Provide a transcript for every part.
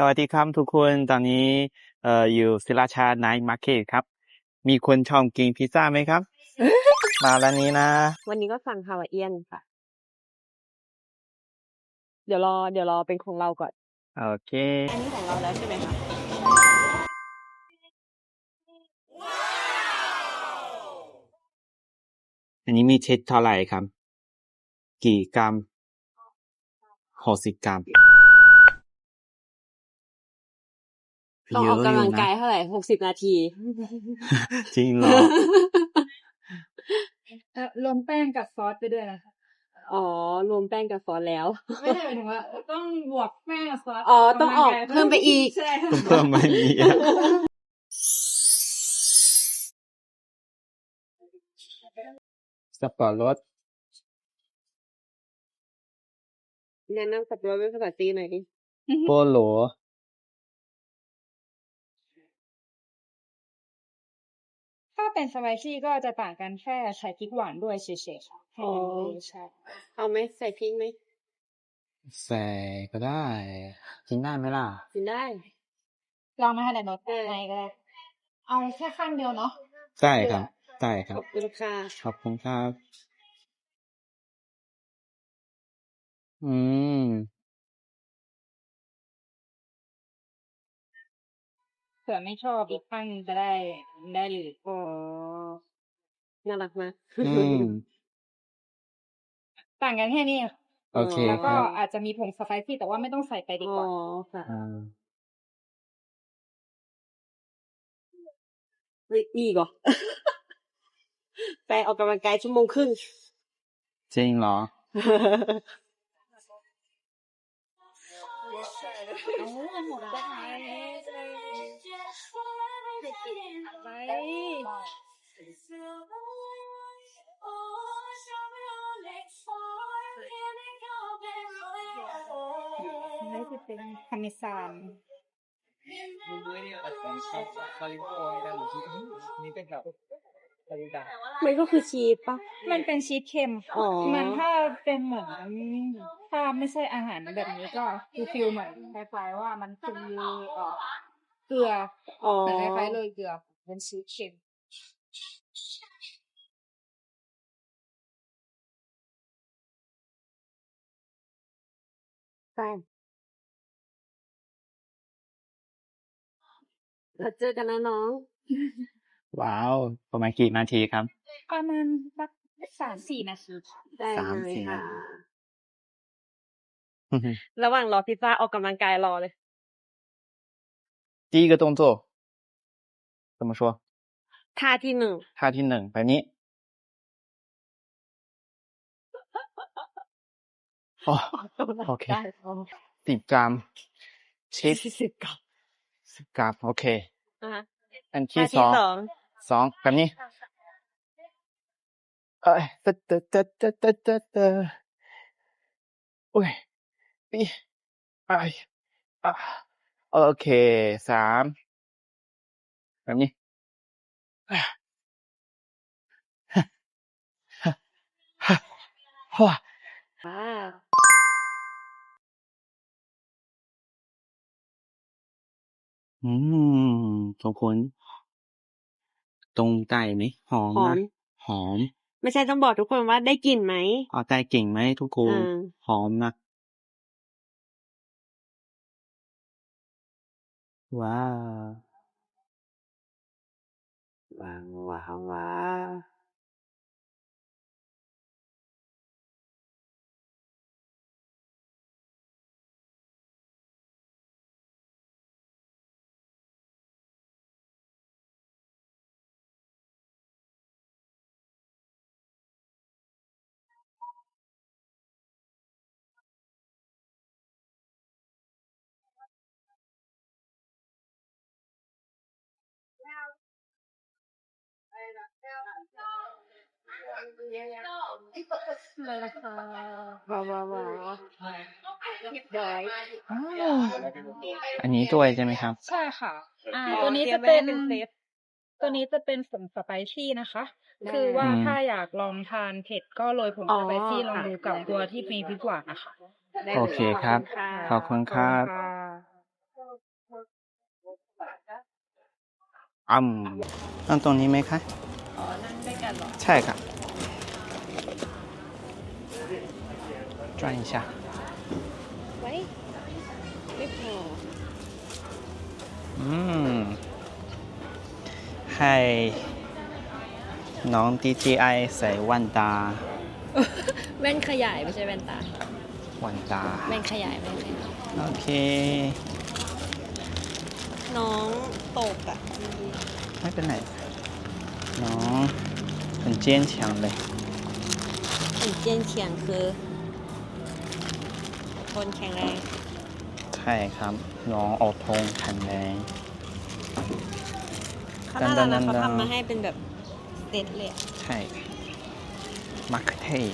สวัสดีครับทุกคนตอนนี้เอ่ออยู่ศิราชาไนท์มาร์เก็ตครับ มีคนชอบกินพิซซ่าไหมครับ มาร้านนี้นะ วันนี้ก็สั่งฮาวายเอียนค่ะ เดี๋ยวรอ เดี๋ยวรอเป็นของเราก่อน โอเค อันนี้ของเราแล้วใช่ไหมคะ อันนี้มีเช็ดเท่าไหร่ครับ กี่กรัมหกสิบกรัม ต้องออกกำลังกายเยอะอเท่าไหร่หกสิบนาทียู่นะจริงเหรอเอ่อรวมแป้งกับซอสไปด้วยนะคะอ๋อ รวมแป้งกับซอสแล้ว ไม่ได้หมายถึงว่า ต้องบวกแป้งกับซอส อ๋อ ต้องออกเพิ่มไปอีก ใช่เพิ่มไม่มีอะสับปะรดแนะนำสับปะรดเป็นภาษาจีนหน่อยดิโปโล เป็นสไปซี่ก็จะต่างกันแค่ใช้พริกหวานด้วยเฉยๆค่ะให้มันรู้ใช่เอาไหมใส่พริกไหมใส่ก็ได้ กินได้ไหมล่ะ กินได้ ลองมาให้ได้รสไหนก็ได้เอาแค่ข้างเดียวเนาะได้ครับได้คขรัอบบคุณค่ะขอบคุณครับ อืม ผื่อไม่ชอบอีกข้างหนึ่งจะได้ได้เลยอ๋อน่ารักมากอืมต่างกันแค่นี้โอเคแล้วคก็รับอาจจะมีผงสไปซี่แต่ว่าไม่ต้องใส่ไปดีอ๋กอว่าค่ะอ่าเฮ้ยมีอีกเหรอไปออกกำลังกายชั่วโมงครึ่งจริงเหรอ นี่จะเป็นพาเมซานมันก็คือชีสปะมันเป็นชีสเค็มอ๋อมันถ้าเป็นเหมือนถ้าไม่ใช่อาหารแบบนี้ก็คือฟิลเหมือนคล้ายๆว่ามันคือเอ่อเกลืออ๋อเหมือนคล้ายๆโรยเกลือเป็นชีสเค็ม ใช่แล้วเจอกันนะน้อง ว้าว ประมาณกี่นาทีครับ ประมาณสักสามสี่นาที ได้ สาม เลย สี่ ค่ะ นาที ระหว่างรอพิซซ่าออกกำลังกายรอเลย 第一个动作怎么说？ ท่าที่หนึ่งท่าที่หนึ่งแบบนี้อ๋อโอเคได้อ๋อสิบกรัมชีสสิบกับสิบกรัมโอเคอะอันที่ท่าสที่องสองสองแบบนี้เอ้ยตะตะตะตะตะตะตะโอ้ยปีไออะโอเคสามแบบนี้ ว้าวอืมทุกคนตรงใจไหมหอมหอนะมหอมไม่ใช่ต้องบอกทุกคนว่าได้กลิ่นไหม เอาใจเก่งไหมทุกคนอืมหอมนะว้าว ว้าวว้ ว้าวว้าวว้าวอันนี้ด้วยใช่ไหมครับ ใช่ค่ะ อ่า ตัวนี้จะเป็นตัวนี้จะเป็นผงสไปซี่นะคะ คือว่าถ้าอยากลองทานเผ็ดก็โรยผงสไปซี่ลองดูกับตัวที่มีพิกว่านนะคะโอเคครับ ขอบคุณครับอืม นั่งตรงนี้ไหมคะ อ๋อ นั่งด้วยกันเหรอ ใช่ค่ะ转一下 ไว้ไม่พอ อืม ให้น้อง DJI ใส่แว่นตา แว่นขยายไม่ใช่แว่นตา แว่นตา แว่นขยายแว่นขยาย โอเค น้องตกอ่ะ ไม่เป็นไร น้อง很坚强เลย อีกเจียนเฉียงคือคนแข็งแรง ใช่ครับ น้องอดทนแข็งแรง เขาน่ารักนะเขา ดันๆๆ ทำมาให้เป็นแบบสเตทเลยอะ ใช่มักเทศ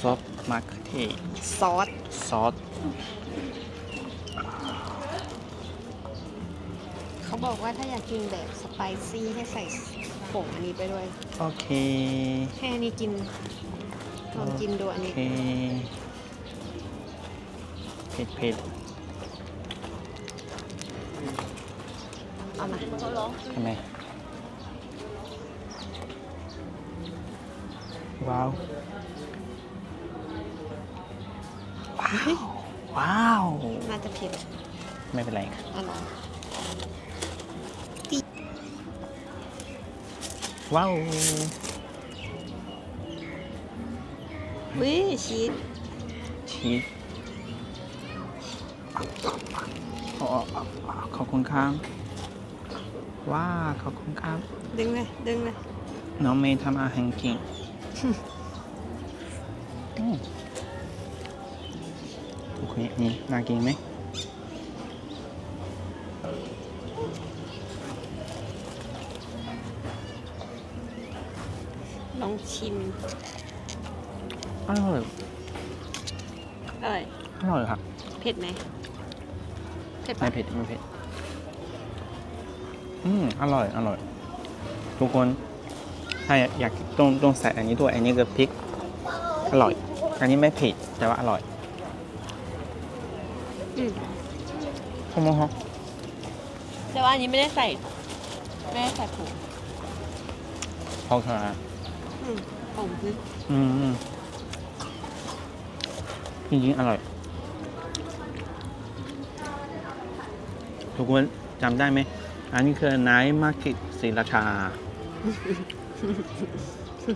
ซอสมักเทศ ซอส ซอส เขา บอกว่าถ้าอยากกินแบบสไปซี่ให้ใส่ผงอันนี้ไปด้วย โอเค แค่นี้กินลองกินดูอันโอนี้เค เผ็ดเผ็ดเอามาทำไมว้าว ว้าว ว้าว น่าจะเผ็ด ไม่เป็นไรครับอร่อย ว้าววิชีสชีสขอขอบคุณครับว้าขอบคุณครับ ดึงเลย ดึงเลย น้องเมย์ทำอาหารเก่งอืมโอเคนี่น่ากินไหม ลองชิม อร่อยอร่อยอร่อยครับเผ็ดไหมเผ็ดไม่ปะเผ็ดไม่เผ็ดอืมอร่อยอร่อย ทุกคน ถ้าอยากต้องต้องใส่อันนี้ด้วยอันนี้คือพริก อร่อย อันนี้ไม่เผ็ดแต่ว่าอร่อยอืมขอบคุณครับแต่ว่าอันนี้ไม่ได้ใส่ไม่ได้ใส่ผงขอบคุณครับอืมผงคืออืมอืม จริงๆ อร่อย ทุกคนจำได้ไหม อันนี้คือไนท์มาร์เก็ตศรีราชา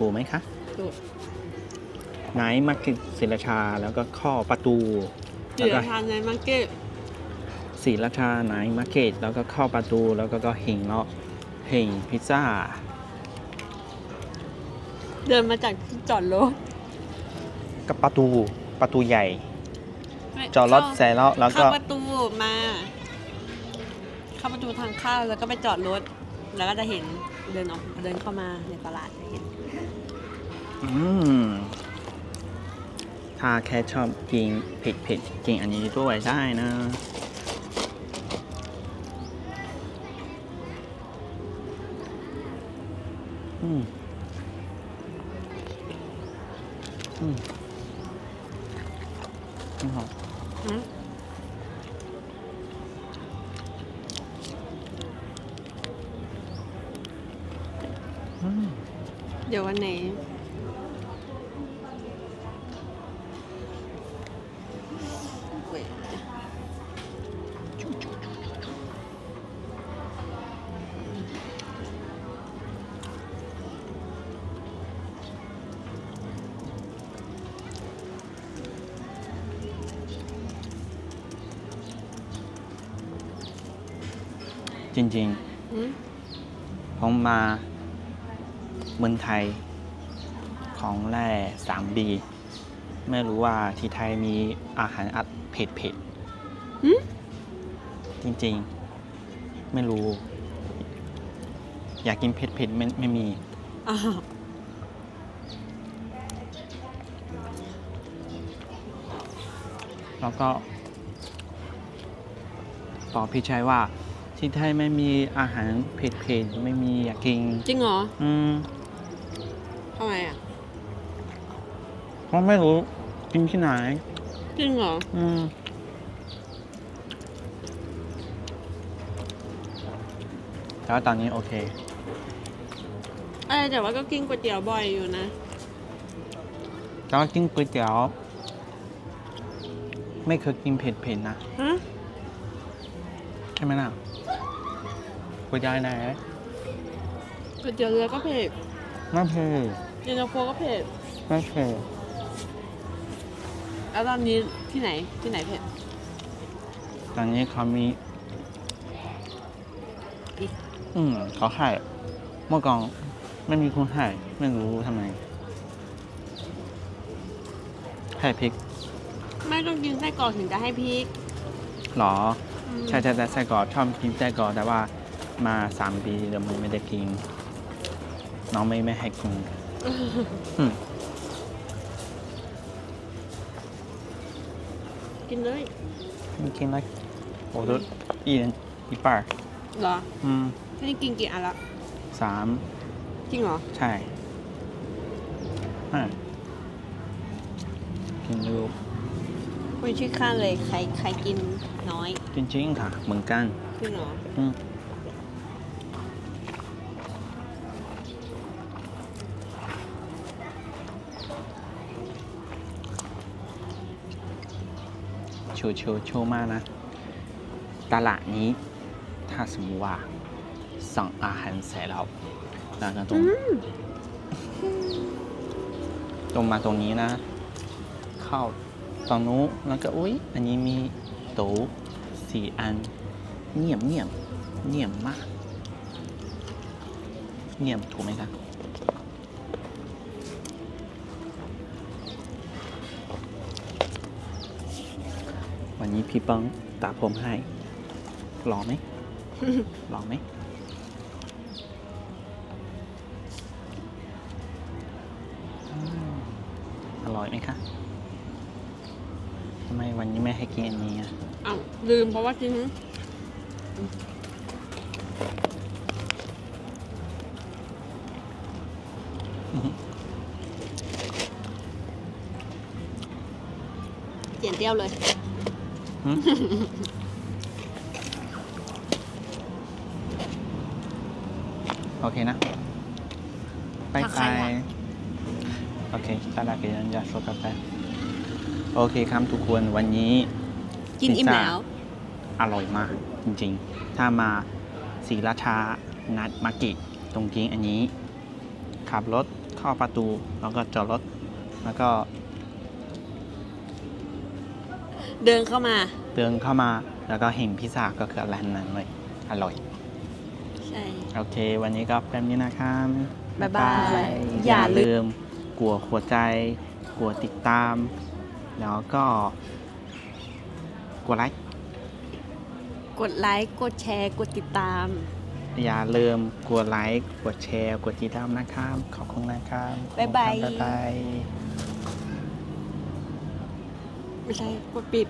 ถูกไหมคะถูกไนท์มาร์เก็ตศรีราชา แล้วก็ข้อประตูเหลืแล้วอก็ทานในมาร์เก็ตศรีราชาไนท์มาร์เก็ตแล้วก็เข้าประตู แล้วก็ก็เฮงเนาะเฮงพิซซ่า เดินมาจากที่จอดรถกับประตู ประตูใหญ่ จอดรถเสร็จแล้วแล้วก็ เข้าประตูมา เข้าประตูทางเข้าแล้วก็ไปจอดรถ แล้วก็จะเห็นเดินออกเดินเข้ามาในตลาดจะเห็นอืมถ้าแค่ชอบกินเผ็ดเผ็ดๆกินอันนี้ด้วยได้นะอืมอืม เดี๋ยววันไหนเว้ยจริงอืม ๆ ผมมา เมืองไทย ของแร่สามบีไม่รู้ว่าที่ไทยมีอาหารอัดเผ็ดเผ็ดๆหืมจริงๆ ไม่รู้ อยากกินเผ็ดเผ็ดๆไม่ไม่มี อ้าวแล้วก็บอกพี่ชายว่า ที่ไทยไม่มีอาหารเผ็ดเผ็ดๆไม่มีอยากกินจริงเหรออืมทำไมอะเพราะไม่รู้กินที่ไหน จริงเหรออืมแต่ว่าตอนนี้โอเคเออแต่ว่าก็กินก๋วยเตี๋ยวบ่อยอยู่นะแต่ว่ากินก๋วยเตี๋ยว ไม่เคยกินเผ็ดๆนะฮะ ใช่ไหมล่ะ ก๋วยเตี๋ยวไหนก๋วยเตี๋ยวเรือก็เผ็ดไม่เผ็ดเย็นตาโฟก็เผ็ดไม่เผ็ดแล้วตอนนี้ที่ไหนที่ไหนเผ็ดตอนนี้เขามีอืมเขาให้เมื่อก่อนไม่มีคนให้ไม่รู้ทำไมให้พริก ไม่ต้องกินไส้กรอกถึงจะให้พริกหรอ ใช่ใช่แต่ไส้กรอกชอบกินไส้กรอกแต่ว่า มาสามปีเดี๋ยวมันไม่ได้กิน น้องไม่ไม่ให้กินอืมกินเลยไม่กินแล้วโอ้ดูอีนอีปาร์เหรอ อืมนี่กินกี่อันละสามจริงเหรอ ใช่อะกินดูคุณชื่อข้านเลยใครใครกินน้อย จริงๆค่ะ เหมือนกันจริงเหรออืม โชว์โชว์โชว์มากนะ ตลาดนี้ ถ้าสมมติว่า สั่งอาหารเสร็จแล้วแล้วก็ตรงตรงมาตรงนี้นะ เข้าตรงนู้นแล้วก็อุ๊ยอันนี้มีโต๊ะสี่อัน เงียบเงียบเงียบมาก เงียบถูกไหมครับ นนี้พี่เปังตัดผมให้ลองไหมลองไหมอืมอร่อยไหมคะทำไมวันนี้ไม่ให้กินอันนี้อะเอ้าลืมเพราะว่ากินเจียนเตี้ยวเลยหืม โอเคนะบายถ้าใครบายว่างโอเคตาลาเกยันจะชดกาแฟโอเคครับทุกคนวันนี้ กินอิ่มพิซซ่าแล้ว อร่อยมากจริงๆ ถ้ามาศรีราชา นัดมากิตรงจริงอันนี้ ขับรถเข้าประตู แล้วก็จอดรถ แล้วก็ เดินเข้ามาเดินเข้ามาแล้วก็เห็นพิซซ่าก็คือร้านนั้นเลยอร่อย ใช่ โอเค วันนี้ก็แบบนี้นะครับบ๊ายบายออย่าย่าลืลืมกลัวหัวใจกลัวติดตาม แล้วก็กดไลค์กดไลค์กดแชร์กดติดตาม อย่าลืมกดไลค์กดแชร์กดติดตามนะครับขอบคุณนะครับบ๊ายบาย ขอบคุณครับบ๊ายบาย ไม่ใช่กดปิด